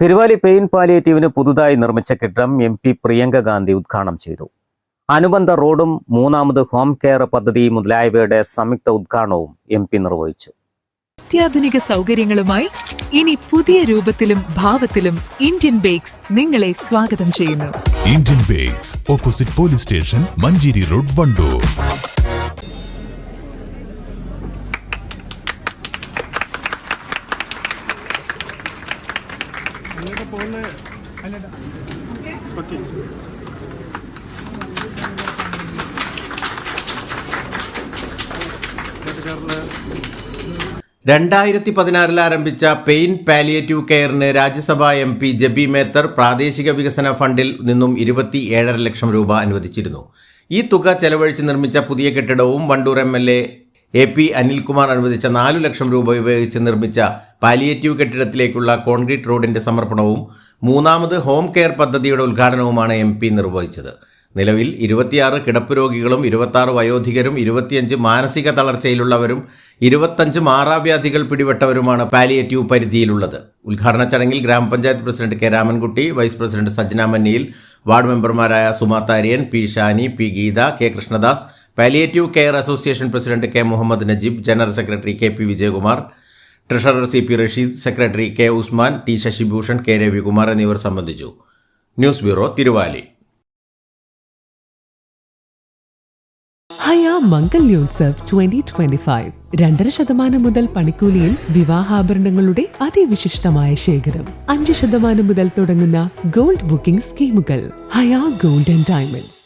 Thiruvali pain പാലിയേറ്റീവിന് പുതുതായി നിർമ്മിച്ച കെട്ടിടം എം പി പ്രിയങ്ക ഗാന്ധി ഉദ്ഘാടനം ചെയ്തു. അനുബന്ധ റോഡും മൂന്നാമത് ഹോം കെയർ പദ്ധതി മുതലായവയുടെ സംയുക്ത ഉദ്ഘാടനവും എം പി നിർവഹിച്ചു. അത്യാധുനിക സൗകര്യങ്ങളുമായി ഇനി പുതിയ രൂപത്തിലും ഭാവത്തിലും ഇന്ത്യൻ ബേക്സ് നിങ്ങളെ സ്വാഗതം ചെയ്യുന്നു. Indian Bakes opposite police station Manjeri road Wandoor. രണ്ടായിരത്തി പതിനാറിൽ ആരംഭിച്ച പെയിൻ പാലിയേറ്റീവ് കെയറിന് രാജ്യസഭാ എം പി ജബി മേത്തർ പ്രാദേശിക വികസന ഫണ്ടിൽ നിന്നും ഇരുപത്തി ഏഴര ലക്ഷം രൂപ അനുവദിച്ചിരുന്നു. ഈ തുക ചെലവഴിച്ച് നിർമ്മിച്ച പുതിയ കെട്ടിടവും Wandoor M L A A P Anilkumar അനുവദിച്ച നാലു ലക്ഷം രൂപ ഉപയോഗിച്ച് നിർമ്മിച്ച പാലിയേറ്റീവ് കെട്ടിടത്തിലേക്കുള്ള കോൺക്രീറ്റ് റോഡിന്റെ സമർപ്പണവും മൂന്നാമത് ഹോം കെയർ പദ്ധതിയുടെ ഉദ്ഘാടനവുമാണ് എം പി നിർവഹിച്ചത്. നിലവിൽ ഇരുപത്തിയാറ് കിടപ്പ് രോഗികളും ഇരുപത്താറ് വയോധികരും ഇരുപത്തിയഞ്ച് മാനസിക തളർച്ചയിലുള്ളവരും ഇരുപത്തഞ്ച് മാറാവ്യാധികൾ പിടിപെട്ടവരുമാണ് പാലിയേറ്റീവ് പരിധിയിലുള്ളത്. ഉദ്ഘാടന ചടങ്ങിൽ ഗ്രാമപഞ്ചായത്ത് president K Ramankutty vice president Sajna Manniyil ward മെമ്പർമാരായ Suma Tharian P Shani P Geetha K Krishnadas palliative care association president K Muhammad Najeeb general secretary K P Vijayakumar treasurer C P Rasheed secretary K Usman T Sasibhushan K Ravikumar എന്നിവർ സംബന്ധിച്ചു. News bureau Thiruvali. Haya Mangalyotsav twenty twenty five രണ്ടര ശതമാനം മുതൽ പണിക്കൂലിയിൽ വിവാഹാഭരണങ്ങളുടെ അതിവിശിഷ്ടമായ ശേഖരം. അഞ്ച് ശതമാനം മുതൽ തുടങ്ങുന്ന ഗോൾഡ് ബുക്കിംഗ് സ്കീമുകൾ. ഹയാ ഗോൾഡ് ആൻഡ് ഡയമണ്ട്സ്.